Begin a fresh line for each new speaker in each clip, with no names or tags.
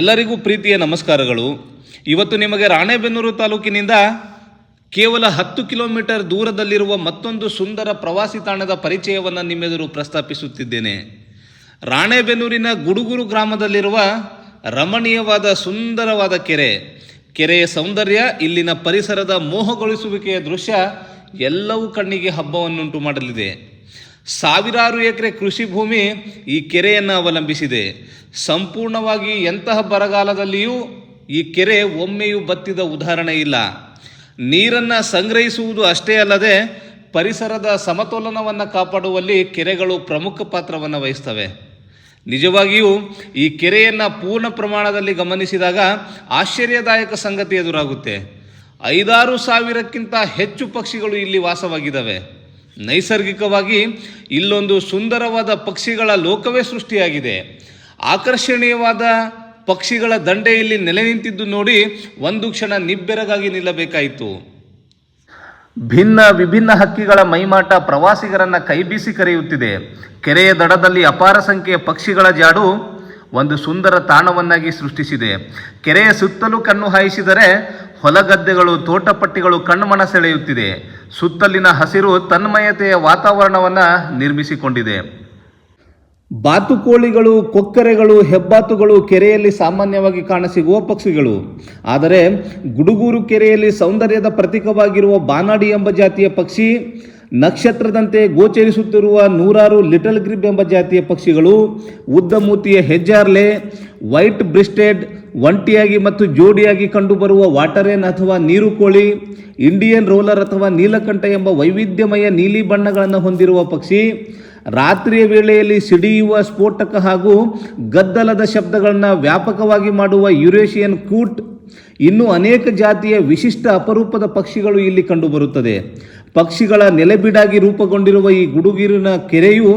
ಎಲ್ಲರಿಗೂ ಪ್ರೀತಿಯ ನಮಸ್ಕಾರಗಳು. ಇವತ್ತು ನಿಮಗೆ ರಾಣೆಬೆನ್ನೂರು ತಾಲೂಕಿನಿಂದ ಕೇವಲ ಹತ್ತು ಕಿಲೋಮೀಟರ್ ದೂರದಲ್ಲಿರುವ ಮತ್ತೊಂದು ಸುಂದರ ಪ್ರವಾಸಿ ತಾಣದ ಪರಿಚಯವನ್ನು ನಿಮ್ಮೆದುರು ಪ್ರಸ್ತಾಪಿಸುತ್ತಿದ್ದೇನೆ. ರಾಣೆಬೆನ್ನೂರಿನ ಗುಡುಗುರು ಗ್ರಾಮದಲ್ಲಿರುವ ರಮಣೀಯವಾದ ಸುಂದರವಾದ ಕೆರೆ. ಕೆರೆಯ ಸೌಂದರ್ಯ, ಇಲ್ಲಿನ ಪರಿಸರದ ಮೋಹಗೊಳಿಸುವಿಕೆಯ ದೃಶ್ಯ ಎಲ್ಲವೂ ಕಣ್ಣಿಗೆ ಹಬ್ಬವನ್ನುಂಟು ಮಾಡಲಿದೆ. ಸಾವಿರಾರು ಎಕರೆ ಕೃಷಿ ಭೂಮಿ ಈ ಕೆರೆಯನ್ನು ಅವಲಂಬಿಸಿದೆ. ಸಂಪೂರ್ಣವಾಗಿ ಎಂತಹ ಬರಗಾಲದಲ್ಲಿಯೂ ಈ ಕೆರೆ ಒಮ್ಮೆಯೂ ಬತ್ತಿದ ಉದಾಹರಣೆ ಇಲ್ಲ. ನೀರನ್ನು ಸಂಗ್ರಹಿಸುವುದು ಅಷ್ಟೇ ಅಲ್ಲದೆ ಪರಿಸರದ ಸಮತೋಲನವನ್ನು ಕಾಪಾಡುವಲ್ಲಿ ಕೆರೆಗಳು ಪ್ರಮುಖ ಪಾತ್ರವನ್ನು ವಹಿಸ್ತವೆ. ನಿಜವಾಗಿಯೂ ಈ ಕೆರೆಯನ್ನು ಪೂರ್ಣ ಪ್ರಮಾಣದಲ್ಲಿ ಗಮನಿಸಿದಾಗ ಆಶ್ಚರ್ಯದಾಯಕ ಸಂಗತಿ ಎದುರಾಗುತ್ತೆ. ಐದಾರು ಸಾವಿರಕ್ಕಿಂತ ಹೆಚ್ಚು ಪಕ್ಷಿಗಳು ಇಲ್ಲಿ ವಾಸವಾಗಿದ್ದಾವೆ. ನೈಸರ್ಗಿಕವಾಗಿ ಇಲ್ಲೊಂದು ಸುಂದರವಾದ ಪಕ್ಷಿಗಳ ಲೋಕವೇ ಸೃಷ್ಟಿಯಾಗಿದೆ. ಆಕರ್ಷಣೀಯವಾದ ಪಕ್ಷಿಗಳ ದಂಡೆಯಲ್ಲಿ ನೆಲೆ ನಿಂತಿದ್ದು ನೋಡಿ ಒಂದು ಕ್ಷಣ ನಿಬ್ಬೆರಗಾಗಿ ನಿಲ್ಲಬೇಕಾಯಿತು. ಭಿನ್ನ ವಿಭಿನ್ನ ಹಕ್ಕಿಗಳ ಮೈಮಾಟ ಪ್ರವಾಸಿಗರನ್ನ ಕೈಬೀಸಿ ಕರೆಯುತ್ತಿದೆ. ಕೆರೆಯ ದಡದಲ್ಲಿ ಅಪಾರ ಸಂಖ್ಯೆಯ ಪಕ್ಷಿಗಳ ಜಾಡು ಒಂದು ಸುಂದರ ತಾಣವನ್ನಾಗಿ ಸೃಷ್ಟಿಸಿದೆ. ಕೆರೆಯ ಸುತ್ತಲೂ ಕಣ್ಣು ಹಾಯಿಸಿದರೆ ಹೊಲಗದ್ದೆಗಳು, ತೋಟಪಟ್ಟಿಗಳು ಕಣ್ಮನ ಸೆಳೆಯುತ್ತಿದೆ ಸುತ್ತಲಿನ ಹಸಿರು ತನ್ಮಯತೆಯ ವಾತಾವರಣವನ್ನು ನಿರ್ಮಿಸಿಕೊಂಡಿದೆ. ಬಾತುಕೋಳಿಗಳು, ಕೊಕ್ಕರೆಗಳು, ಹೆಬ್ಬಾತುಗಳು ಕೆರೆಯಲ್ಲಿ ಸಾಮಾನ್ಯವಾಗಿ ಕಾಣಸಿಗುವ ಪಕ್ಷಿಗಳು. ಆದರೆ ಗುಡುಗೂರು ಕೆರೆಯಲ್ಲಿ ಸೌಂದರ್ಯದ ಪ್ರತೀಕವಾಗಿರುವ ಬಾನಾಡಿ ಎಂಬ ಜಾತಿಯ ಪಕ್ಷಿ, ನಕ್ಷತ್ರದಂತೆ ಗೋಚರಿಸುತ್ತಿರುವ ನೂರಾರು ಲಿಟಲ್ ಗ್ರಿಬ್ ಎಂಬ ಜಾತಿಯ ಪಕ್ಷಿಗಳು, ಉದ್ದಮೂತಿಯ ಹೆಜ್ಜಾರ್ಲೆ, ವೈಟ್ ಬ್ರಿಸ್ಟೆಡ್ ಒಂಟಿಯಾಗಿ ಮತ್ತು ಜೋಡಿಯಾಗಿ ಕಂಡುಬರುವ ವಾಟರೇನ್ ಅಥವಾ ನೀರು ಕೋಳಿ, ಇಂಡಿಯನ್ ರೋಲರ್ ಅಥವಾ ನೀಲಕಂಠ ಎಂಬ ವೈವಿಧ್ಯಮಯ ನೀಲಿ ಬಣ್ಣಗಳನ್ನು ಹೊಂದಿರುವ ಪಕ್ಷಿ, ರಾತ್ರಿಯ ವೇಳೆಯಲ್ಲಿ ಸಿಡಿಯುವ ಸ್ಫೋಟಕ ಹಾಗೂ ಗದ್ದಲದ ಶಬ್ದಗಳನ್ನು ವ್ಯಾಪಕವಾಗಿ ಮಾಡುವ ಯುರೇಷಿಯನ್ ಕೂಟ್, ಇನ್ನು ಅನೇಕ ಜಾತಿಯ ವಿಶಿಷ್ಟ ಅಪರೂಪದ ಪಕ್ಷಿಗಳು ಇಲ್ಲಿ ಕಂಡುಬರುತ್ತದೆ. ಪಕ್ಷಿಗಳ ನೆಲೆಬಿಡಾಗಿ ರೂಪುಗೊಂಡಿರುವ ಈ ಗುಡುಗಿರಿನ ಕೆರೆಯು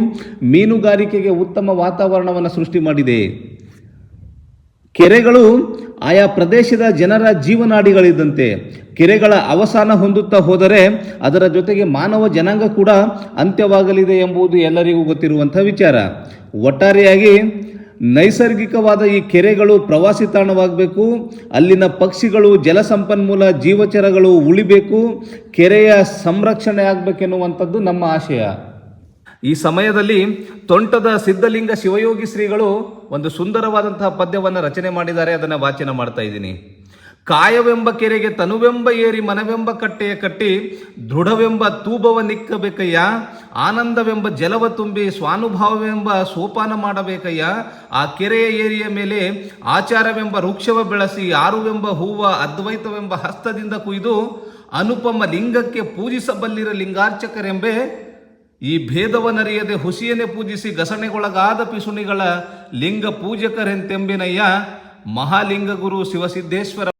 ಮೀನುಗಾರಿಕೆಗೆ ಉತ್ತಮ ವಾತಾವರಣವನ್ನು ಸೃಷ್ಟಿ ಮಾಡಿದೆ. ಕೆರೆಗಳು ಆಯಾ ಪ್ರದೇಶದ ಜನರ ಜೀವನಾಡಿಗಳಿದ್ದಂತೆ ಕೆರೆಗಳ ಅವಸಾನ ಹೊಂದುತ್ತಾ ಹೋದರೆ ಅದರ ಜೊತೆಗೆ ಮಾನವ ಜನಾಂಗ ಕೂಡ ಅಂತ್ಯವಾಗಲಿದೆ ಎಂಬುದು ಎಲ್ಲರಿಗೂ ಗೊತ್ತಿರುವಂಥ ವಿಚಾರ. ಒಟ್ಟಾರೆಯಾಗಿ ನೈಸರ್ಗಿಕವಾದ ಈ ಕೆರೆಗಳು ಪ್ರವಾಸಿ ತಾಣವಾಗಬೇಕು, ಅಲ್ಲಿನ ಪಕ್ಷಿಗಳು ಜಲಸಂಪನ್ಮೂಲ ಜೀವಚರಗಳು ಉಳಿಬೇಕು, ಕೆರೆಯ ಸಂರಕ್ಷಣೆ ಆಗಬೇಕೆನ್ನುವಂಥದ್ದು ನಮ್ಮ ಆಶಯ. ಈ ಸಮಯದಲ್ಲಿ ತೊಂಟದ ಸಿದ್ಧಲಿಂಗ ಶಿವಯೋಗಿ ಶ್ರೀಗಳು ಒಂದು ಸುಂದರವಾದಂತಹ ಪದ್ಯವನ್ನು ರಚನೆ ಮಾಡಿದ್ದಾರೆ, ಅದನ್ನು ವಾಚನ ಮಾಡ್ತಾ ಇದ್ದೀನಿ. ಕಾಯವೆಂಬ ಕೆರೆಗೆ ತನುವೆಂಬ ಏರಿ ಮನವೆಂಬ ಕಟ್ಟೆಯ ಕಟ್ಟಿ, ದೃಢವೆಂಬ ತೂಬವ ನಿಕ್ಕಬೇಕಯ್ಯ, ಆನಂದವೆಂಬ ಜಲವ ತುಂಬಿ, ಸ್ವಾನುಭಾವವೆಂಬ ಸೋಪಾನ ಮಾಡಬೇಕಯ್ಯ, ಆ ಕೆರೆಯ ಏರಿಯ ಮೇಲೆ ಆಚಾರವೆಂಬ ವೃಕ್ಷವ ಬೆಳೆಸಿ, ಆರುವೆಂಬ ಹೂವ ಅದ್ವೈತವೆಂಬ ಹಸ್ತದಿಂದ ಕುಯ್ದು, ಅನುಪಮ ಲಿಂಗಕ್ಕೆ ಪೂಜಿಸಬಲ್ಲಿರ ಲಿಂಗಾರ್ಚಕರೆಂಬೆ ಈ ಭೇದವನರಿಯದೆ ಹುಸಿಯನೆ ಪೂಜಿಸಿ ಘಸಣೆಗೊಳಗಾದ ಪಿಸುಣಿಗಳ ಲಿಂಗ ಪೂಜಕರೆಂತೆಂಬಿನಯ್ಯ ಮಹಾಲಿಂಗ ಗುರು ಶಿವಸಿದ್ದೇಶ್ವರ